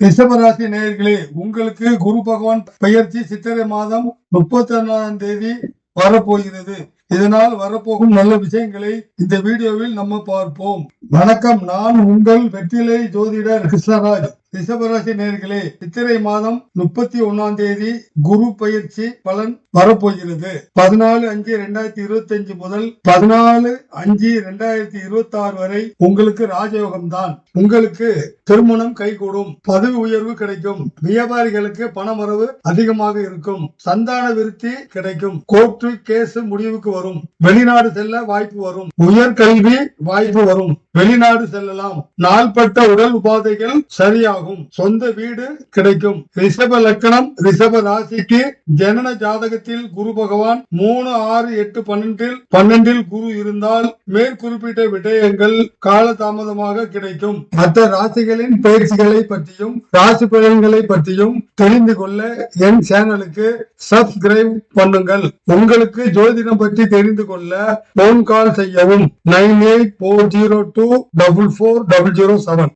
ரிஷபராசி நேயர்களே உங்களுக்கு குரு பகவான் பயிற்சி சித்திரை மாதம் முப்பத்தி ஒன்னாம் தேதி வரப்போகிறது. இதனால் வரப்போகும் நல்ல விஷயங்களை இந்த வீடியோவில் நம்ம பார்ப்போம். வணக்கம் நான் உங்கள் வெற்றிலை ஜோதிடர் கிருஷ்ணராஜ். ரிஷபராசி நேர்களே சித்திரை மாதம் முப்பத்தி ஒன்னாம் தேதி குரு பயிற்சி பலன் வரப்போகிறது. பதினாலு அஞ்சு ரெண்டாயிரத்தி இருபத்தி அஞ்சு முதல் பதினாலு அஞ்சு ரெண்டாயிரத்தி இருபத்தி ஆறு வரை உங்களுக்கு ராஜயோகம் தான் உங்களுக்கு திருமணம் கைகூடும் பதவி உயர்வு கிடைக்கும் வியாபாரிகளுக்கு பணமரவு அதிகமாக இருக்கும் சந்தான விருத்தி கிடைக்கும் கோர்ட்டு கேஸ் முடிவுக்கு வரும் வெளிநாடு செல்ல வாய்ப்பு வரும் உயர்கல்வி வாய்ப்பு வரும். வெளிநாடு செல்லலாம். நாள்பட்ட உடல் உபாதைகள் சரியாகும். சொந்த வீடு கிடைக்கும். ரிஷப லக்கணம் ரிஷப ராசிக்கு ஜனன ஜாதகத்தில் குரு பகவான் மூணு ஆறு எட்டு பன்னெண்டில் பன்னெண்டில் குரு இருந்தால் மேற்குறிப்பிட்ட விடயங்கள் காலதாமதமாக கிடைக்கும். மற்ற ராசிகளின் பயிற்சிகளை பற்றியும் ராசி பலன்களை பற்றியும் தெரிந்து கொள்ள என் சேனலுக்கு சப்ஸ்கிரைப் பண்ணுங்கள். உங்களுக்கு ஜோதிடம் பற்றி தெரிந்து கொள்ள போன் கால் செய்யவும். Nine eight four zero two two double four double zero seven.